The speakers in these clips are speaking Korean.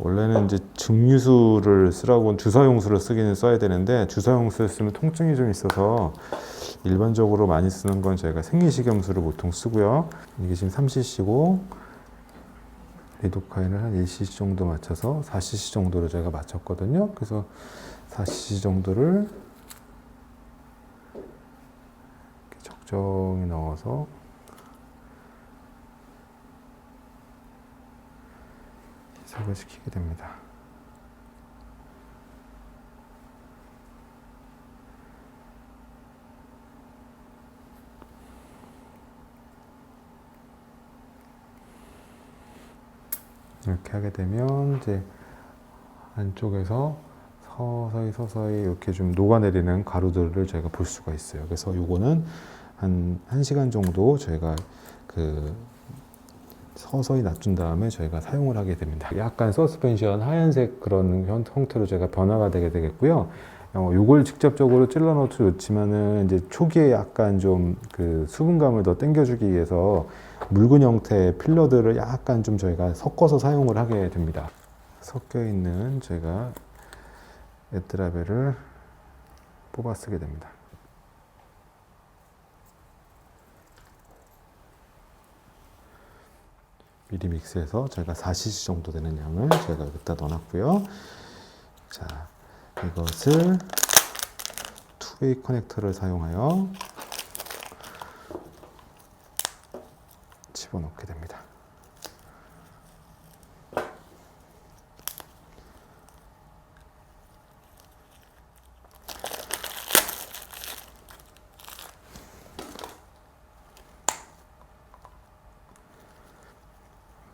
원래는 이제 증류수를 쓰라고 주사용수를 쓰기는 써야 되는데 주사용수를 쓰면 통증이 좀 있어서 일반적으로 많이 쓰는 건 저희가 생리식염수를 보통 쓰고요. 이게 지금 3cc고 리도카인을 한 1cc 정도 맞춰서 4cc 정도로 제가 맞췄거든요. 그래서 4cc 정도를 적정히 넣어서 희석을 시키게 됩니다. 이렇게 하게 되면 이제 안쪽에서 서서히 서서히 이렇게 좀 녹아내리는 가루들을 저희가 볼 수가 있어요. 그래서 요거는 한 1시간 정도 저희가 그 서서히 낮춘 다음에 저희가 사용을 하게 됩니다. 약간 서스펜션 하얀색 그런 형- 형태로 제가 변화가 되게 되겠고요. 어, 요걸 직접적으로 찔러 넣어도 좋지만은 이제 초기에 약간 좀 그 수분감을 더 땡겨주기 위해서 묽은 형태의 필러들을 약간 좀 저희가 섞어서 사용을 하게 됩니다. 섞여 있는 제가 에트라벨을 뽑아 쓰게 됩니다. 미리 믹스해서 제가 4cc 정도 되는 양을 제가 여기다 넣어놨고요. 자, 이것을 투웨이 커넥터를 사용하여 집어넣게 됩니다.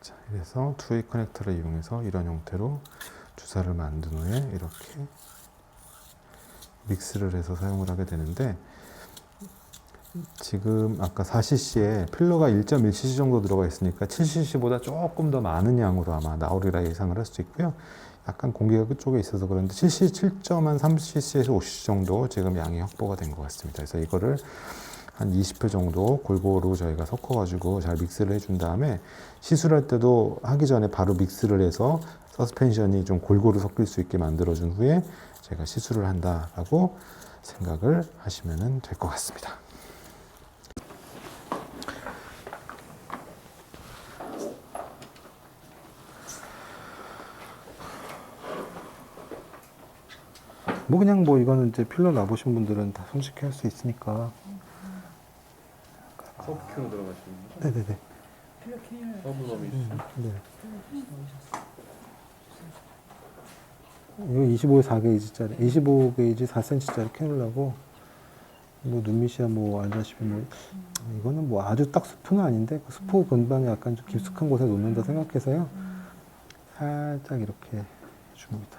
자, 이래서 투웨이 커넥터를 이용해서 이런 형태로 주사를 만든 후에 이렇게 믹스를 해서 사용을 하게 되는데 지금 아까 4cc에 필러가 1.1cc 정도 들어가 있으니까 7cc보다 조금 더 많은 양으로 아마 나오리라 예상을 할 수 있고요. 약간 공기가 그쪽에 있어서 그런데 7cc 7.3cc에서 5cc 정도 지금 양이 확보가 된 것 같습니다. 그래서 이거를 한 20회 정도 골고루 저희가 섞어가지고 잘 믹스를 해준 다음에 시술할 때도 하기 전에 바로 믹스를 해서 서스펜션이 좀 골고루 섞일 수 있게 만들어준 후에 제가 시술을 한다라고 생각을 하시면 될 것 같습니다. 뭐 그냥 뭐 이거는 이제 필러 놔보신 분들은 다 손쉽게 할 수 있으니까. 서브큐로 들어가시는 거죠? 네네네. 서브섬이 네. 이거 25 4게이지짜리, 25 게이지 4cm짜리 캐놀라고 뭐 눈밑이야 뭐 알다시피 뭐 이거는 뭐 아주 딱 스프는 아닌데 그 스프 근방에 약간 좀 깊숙한 곳에 놓는다 생각해서요 살짝 이렇게 줍니다.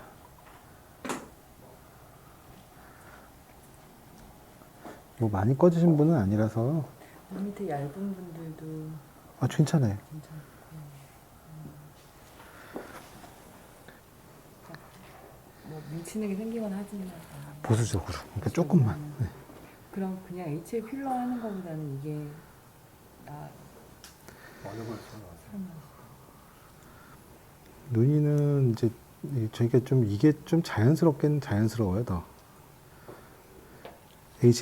뭐 많이 꺼지신 분은 아니라서 밑에 얇은 분들도 아 괜찮아요. 괜찮고 뭐 밀치는 생기거나 하지는 않아. 보수적으로 그러니까 조금만. 네. 그럼 그냥 HA 필러 하는 것보다는 이게 나 어느 걸? 설마 눈이는 이제 이- 저희가 좀 이게 좀 자연스럽게는 자연스러워요 더.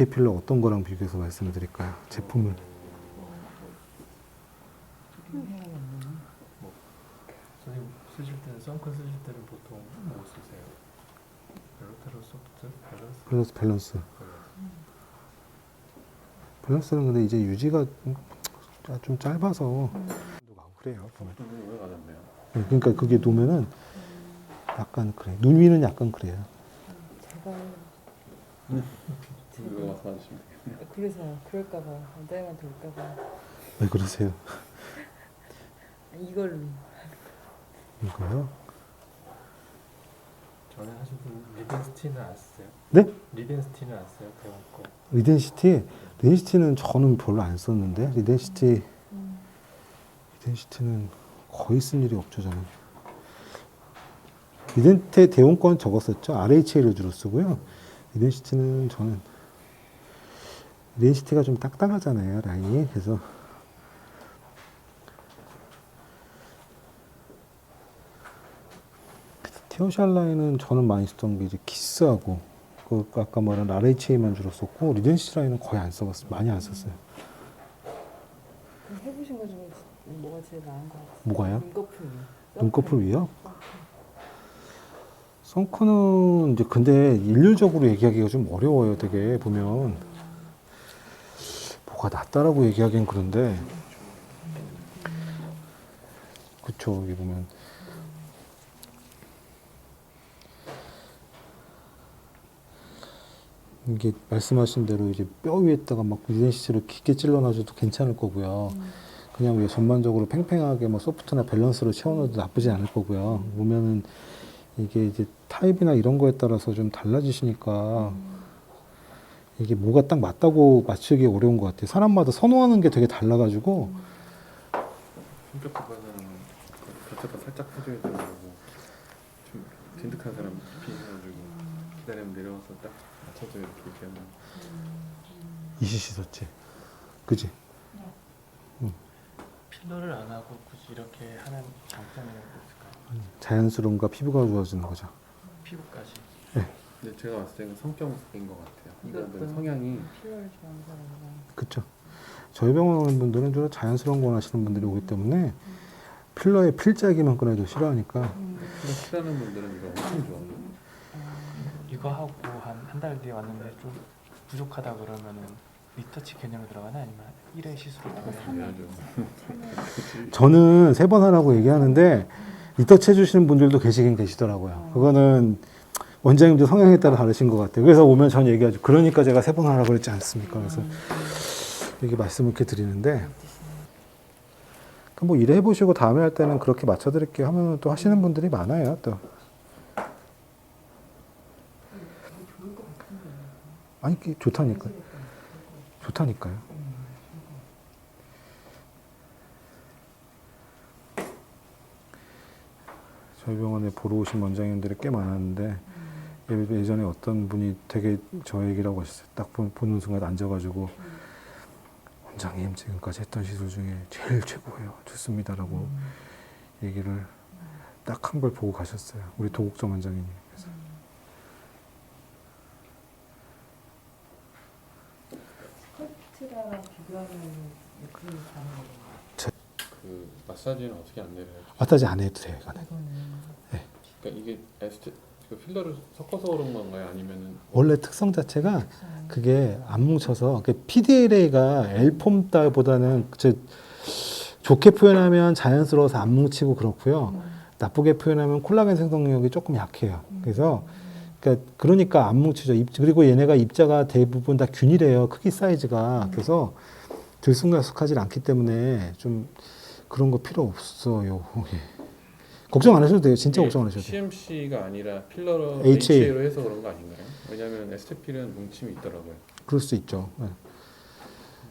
필러 어떤 거랑 비교해서 말씀을 드릴까요? 제품을 선생님 쓰실 때는 선크 쓰실 때는 보통 뭐 쓰세요? 벨로테로 소프트? 밸런스? 밸런스 밸런스. 밸런스. 밸런스는 근데 이제 유지가 좀- 짧아서 그래요 보면. 가졌네요? 그러니까 그게 놓으면은 약간 그래. 눈 위는 약간 그래요. 제가 이거 와서 하시면 그래서 그럴까봐 원장님한테 올까봐 왜 그러세요? 이걸로 이거요? 전에 하셨던 리덴스티는 안 쓰세요? 네? 리덴스티는 안 쓰세요? 대원 거. 리덴시티 리덴시티는 저는 별로 안 썼는데 리덴시티 리덴시티는 거의 쓴 일이 없죠 저는 리덴테 대원권 적었었죠 RHA를 주로 쓰고요 리덴시티는 저는 리덴시티가 좀 딱딱하잖아요 라인이 그래서 페어셜 라인은 저는 많이 쓰던 게 이제 키스하고 그 아까 말한 RHA만 주로 썼고 리덴시 라인은 거의 안 써봤어요. 많이 안 썼어요. 해보신 거 중에 뭐가 제일 나은 것 같아요? 뭐가요? 눈꺼풀. 눈꺼풀 위요? 선크는 이제 근데 일률적으로 얘기하기가 좀 어려워요. 되게 보면 뭐가 낫다라고 얘기하기엔 그런데 그쵸 여기 보면 이게 말씀하신 대로 이제 뼈 위에다가 막 리덴시스를 깊게 찔러놔줘도 괜찮을 거고요. 그냥 왜 전반적으로 팽팽하게 뭐 소프트나 밸런스로 채워넣어도 나쁘지 않을 거고요. 보면은 이게 이제 타입이나 이런 거에 따라서 좀 달라지시니까 이게 뭐가 딱 맞다고 맞추기 어려운 것 같아요. 사람마다 선호하는 게 되게 달라가지고 성격 급한 사람은 겉에다 살짝 해줘야 되는 거고 좀 딘득한 사람 깊이 해가지고 기다리면 내려와서 딱 이렇게 이렇게 하면 이시시 썼지, 그지? 필러를 안 하고 굳이 이렇게 하는 장점이라고 있을까요? 자연스러움과 피부가 좋아지는 거죠. 피부까지. 근데 제가 봤을 때는 성격인 것 같아요. 이분들. 성향이 필요를 좋아하는 사람이랑. 그쵸? 저희 병원 오는 분들은 주로 자연스러운 거 원하시는 분들이 오기 때문에 필러에 필자기만 꺼내도 싫어하니까 필러 싫어하는 분들은 이거 엄청 좋아해요. 이거 하고 한 한 달 뒤에 왔는데 좀 부족하다 그러면은 리터치 개념이 들어가나 아니면 1회 시술을 통해 해야죠. 저는 세 번 하라고 얘기하는데 리터치 해주시는 분들도 계시긴 계시더라고요. 그거는 원장님들 성향에 따라 다르신 것 같아요. 그래서 오면 전 얘기하죠. 그러니까 제가 세 번 하라고 그랬지 않습니까? 그래서 이렇게 말씀을 이렇게 드리는데 그뭐 일해 해보시고 다음에 할 때는 그렇게 맞춰 드릴게요 하면 또 하시는 분들이 많아요. 또 아니 좋다니까 좋다니까요. 저희 병원에 보러 오신 원장님들이 꽤 많았는데 예- 예전에 어떤 분이 되게 저 얘기라고 하셨어요. 딱 보- 보는 순간 앉아가지고 원장님 지금까지 했던 시술 중에 제일 최고예요. 좋습니다라고 얘기를 딱 한 걸 보고 가셨어요. 우리 도국정 원장님이. 그래서 스커트랑 비교하면 느낌이 다른 거예요. 그 마사지는 어떻게 안내를 해요? 마사지 안 해도 돼요. 이거는. 이거는 그러니까 이게 에스테 그 필러를 섞어서 그런 건가요? 아니면은 원래 특성 자체가 참 그게 안 뭉쳐서 PDLA가 L폼보다는 좋게 표현하면 자연스러워서 안 뭉치고 그렇고요. 나쁘게 표현하면 콜라겐 생성력이 조금 약해요. 그래서 그러니까 그러니까 안 뭉치죠. 입- 그리고 얘네가 입자가 대부분 다 균일해요. 크기 사이즈가 그래서 들쑥날쑥하지 않기 때문에 좀 그런 거 필요 없어요. 예. 걱정 안 하셔도 돼요. 진짜 걱정 안 하셔도 돼요. CMC가 아니라 필러로 HA. HA로 해서 그런 거 아닌가요? 왜냐하면 에스테필은 뭉침이 있더라고요. 그럴 수 있죠. 예.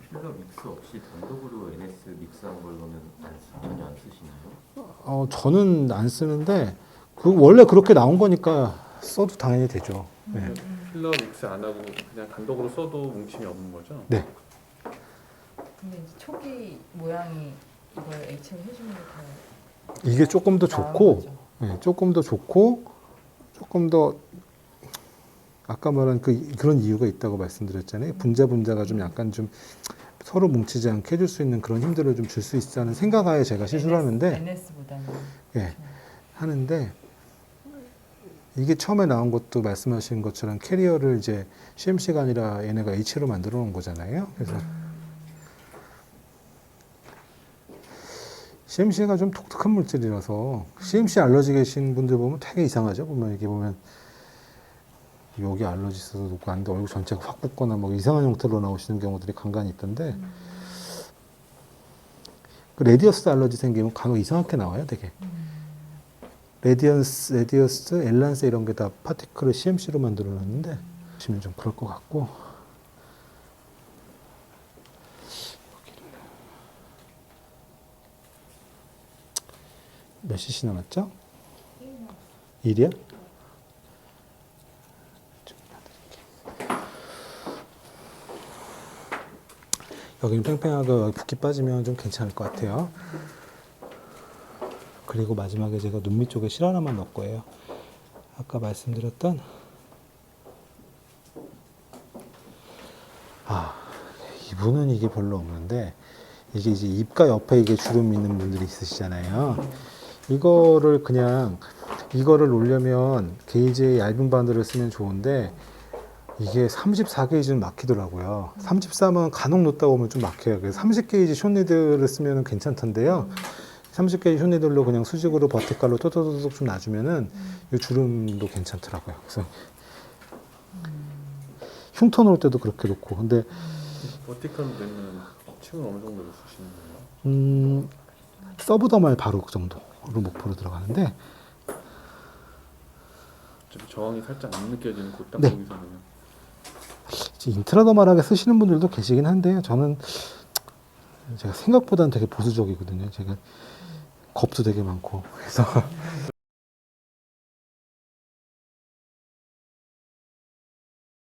필러 믹스 없이 단독으로 NS 믹스한 걸로는 안, 쓰- 전혀 안 쓰시나요? 어, 저는 안 쓰는데 그 원래 그렇게 나온 거니까 써도 당연히 되죠. 네. 필러 믹스 안 하고 그냥 단독으로 써도 뭉침이 없는 거죠? 네. 근데 이제 초기 모양이 이걸 H를 해주는 게더 이게 조금 더 좋고 네, 조금 더 좋고 조금 더 아까 말한 그 그런 이유가 있다고 말씀드렸잖아요. 분자 분자가 좀 약간 좀 서로 뭉치지 않게 해줄 수 있는 그런 힘들을 좀 줄 수 있다는 생각하에 제가 시술을 하는데 NS보다는 예, 하는데 이게 처음에 나온 것도 말씀하신 것처럼 캐리어를 이제 CMC가 아니라 얘네가 H로 만들어 놓은 거잖아요. 그래서 CMC가 좀 독특한 물질이라서 CMC 알러지 계신 분들 보면 되게 이상하죠. 보면 이렇게 보면 여기 알러지 있어서 놓고 앉는데 얼굴 전체가 확 붓거나 뭐 이상한 형태로 나오시는 경우들이 간간히 있던데 그 레디어스 알러지 생기면 간혹 이상하게 나와요, 되게. 레디언스, 레디어스, 엘란스 이런 게 다 파티클을 CMC로 만들어 놨는데 보시면 좀 그럴 것 같고 몇 cc 남았죠? 1이야? 여기는 팽팽하고 여기 붓기 빠지면 좀 괜찮을 것 같아요. 그리고 마지막에 제가 눈 밑 쪽에 실 하나만 넣을 거예요. 아까 말씀드렸던 아 이분은 이게 별로 없는데 이게 이제 입가 옆에 이게 주름 있는 분들이 있으시잖아요. 이거를 그냥 이거를 놓으려면 게이지의 얇은 바늘을 쓰면 좋은데 이게 34게이지는 막히더라고요. 33은 간혹 놓다 보면 좀 막혀요. 그래서 30게이지 숏니들을 쓰면 괜찮던데요. 30게이지 숏니들로 그냥 수직으로 버티칼로 토토토톡 좀 놔주면은 이 주름도 괜찮더라고요. 그래서 흉터 놓을 때도 그렇게 놓고 근데 버티컬로 되면 층을 어느 정도로 쓰시는 거예요? 음, 서브 더말 바로 그 정도 로 목표로 들어가는데 좀 저항이 살짝 안 느껴지는 그딱 네. 거기서는 이제 인트라더말하게 쓰시는 분들도 계시긴 한데요. 저는 제가 생각보다는 되게 보수적이거든요. 제가 겁도 되게 많고 그래서